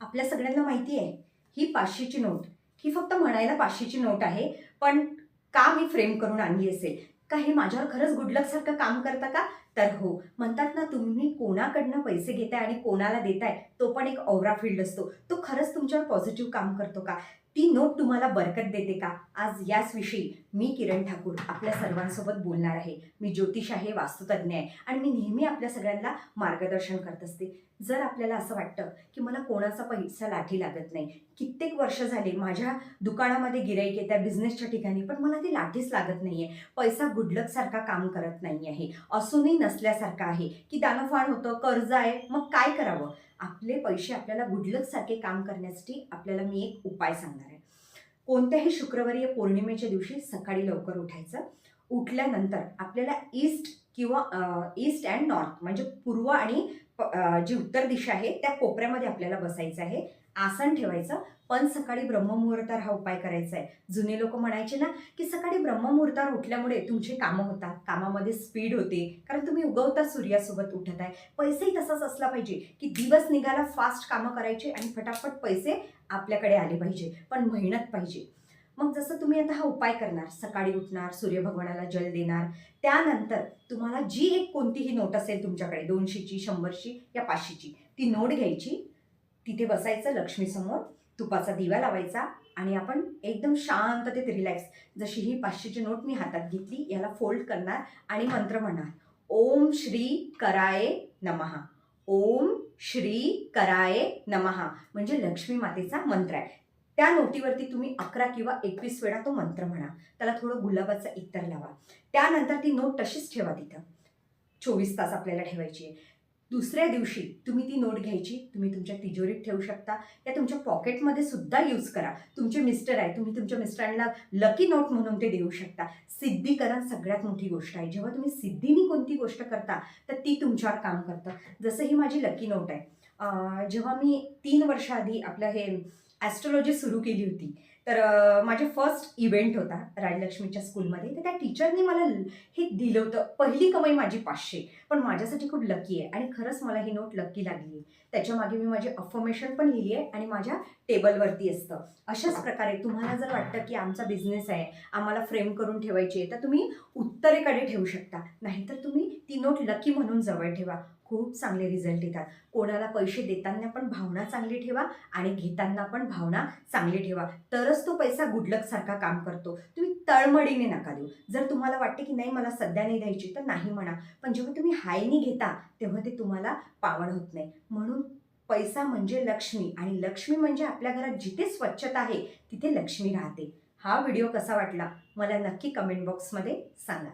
आपल्या सगळ्यांना माहिती आहे ही पाचशेची नोट. ही फक्त म्हणायला पाचशेची नोट आहे पण का मी फ्रेम करून आणली असेल? का हे माझ्यावर खरंच गुडलकसारखं काम करतं का? तर हो. म्हणतात ना तुम्ही कोणाकडनं पैसे घेताय आणि कोणाला देताय तो पण एक औरा फील्ड असतो. तो खरंच तुमच्यावर पॉझिटिव्ह काम करतो का? ती नोट तुम्हाला बरकत देते का? आज याच विषयी मी किरण ठाकूर आपल्या सर्वांसोबत बोलणार आहे. मी ज्योतिष आहे वास्तुतज्ञ आहे आणि मी नेहमी आपल्या सगळ्यांना मार्गदर्शन करत असते. जर आपल्याला असं वाटतं की मला कोणाचा पैसा लाठी लागत नाही कित्येक वर्ष झाले माझ्या दुकानामध्ये गिराईक आहे बिझनेसच्या ठिकाणी पण मला ती लाठीच लागत नाही आहे पैसा गुडलकसारखा काम करत नाही आहे असूनही नसल्यासारखं आहे. की दानफाण होतं कर्ज आहे मग काय करावं? आपले पैसे आपल्याला गुडलकसारखे काम करण्यासाठी आपल्याला मी एक उपाय सांगणार आहे. कोणत्याही शुक्रवारी या पौर्णिमेच्या दिवशी सकाळी लवकर उठायचं. उठल्यानंतर आपल्याला ईस्ट किंवा ईस्ट अँड नॉर्थ म्हणजे पूर्व आणि जी उत्तर दिशा आहे त्या कोपऱ्यामध्ये आपल्याला बसायचं आहे. आसन ठेवायचं. पण सकाळी ब्रह्ममुहूर्तावर हा उपाय करायचा आहे. जुने लोक म्हणायचे ना की सकाळी ब्रह्ममुहूर्तावर उठल्यामुळे तुमचे कामं होतात. कामामध्ये स्पीड होते. कारण तुम्ही उगवता सूर्यासोबत उठत आहे. पैसेही तसाच असला पाहिजे की दिवस निघाला फास्ट कामं करायचे आणि फटाफट पैसे आपल्याकडे आले पाहिजे. पण मेहनत पाहिजे. मग जसं तुम्ही आता हा उपाय करणार सकाळी उठणार सूर्यभगवानाला जल देणार त्यानंतर तुम्हाला जी एक कोणतीही नोट असेल तुमच्याकडे दोनशेची शंभरची या पाचशेची ती नोट घ्यायची. तिथे बसायचं लक्ष्मीसमोर तुपाचा दिवा लावायचा आणि आपण एकदम शांततेत रिलॅक्स जशी ही पाचशेची नोट मी हातात घेतली याला फोल्ड करणार आणि मंत्र म्हणणार. ओम श्री कराय नमहा ओम श्री कराय नमहा म्हणजे लक्ष्मी मातेचा मंत्र आहे. त्या नोटीवरती तुम्ही अकरा किंवा एकवीस वेळा तो मंत्र म्हणा. त्याला थोडं गुलाबाचा इतर लावा. त्यानंतर ती नोट तशीच ठेवा तिथं. चोवीस तास आपल्याला ठेवायची आहे. दुसऱ्या दिवशी तुम्ही ती नोट घ्यायची. तुम्ही तुमच्या तिजोरीत ठेवू शकता. या तुमच्या पॉकेटमध्ये सुद्धा यूज करा. तुमचे मिस्टर आहे. तुम्ही तुमच्या मिस्टरांना लकी नोट म्हणून ते देऊ शकता. सिद्धीकरण सगळ्यात मोठी गोष्ट आहे. जेव्हा तुम्ही सिद्धीनी कोणती गोष्ट करता तर ती तुमच्यावर काम करतं. जसं ही माझी लकी नोट आहे. जेव्हा मी तीन वर्षाआधी आपलं हे ॲस्ट्रॉलॉजी सुरू केली होती. तर माझे फर्स्ट इव्हेंट होता राजलक्ष्मीच्या स्कूलमध्ये तर त्या टीचरनी मला हे दिलं होतं. पहिली कमाई माझी पाचशे. पण माझ्यासाठी खूप लकी आहे. आणि खरंच मला ही नोट लकी लागली आहे. त्याच्यामागे मी माझी अफर्मेशन पण लिहिली आहे आणि माझ्या टेबलवरती असतं. अशाच प्रकारे तुम्हाला जर वाटतं की आमचा बिझनेस आहे आम्हाला फ्रेम करून ठेवायची आहे तर तुम्ही उत्तरेकडे ठेवू शकता. नाहीतर तुम्ही ती नोट लकी म्हणून जवळ ठेवा. खूप चांगले रिझल्ट येतात. कोणाला पैसे देताना पण भावना चांगली ठेवा आणि घेताना पण भावना चांगली ठेवा. तरच तो पैसा गुडलकसारखा काम करतो. तुम्ही तळमळीने नका देऊ. जर तुम्हाला वाटते की नाही मला सध्या नाही द्यायची तर नाही म्हणा. पण जेव्हा तुम्ही हायनी घेता तेव्हा ते तुम्हाला पावण होत नाही. म्हणून पैसा म्हणजे लक्ष्मी आणि लक्ष्मी म्हणजे आपल्या घरात जिथे स्वच्छता आहे तिथे लक्ष्मी राहते. हा व्हिडिओ कसा वाटला मला नक्की कमेंट बॉक्समध्ये सांगा.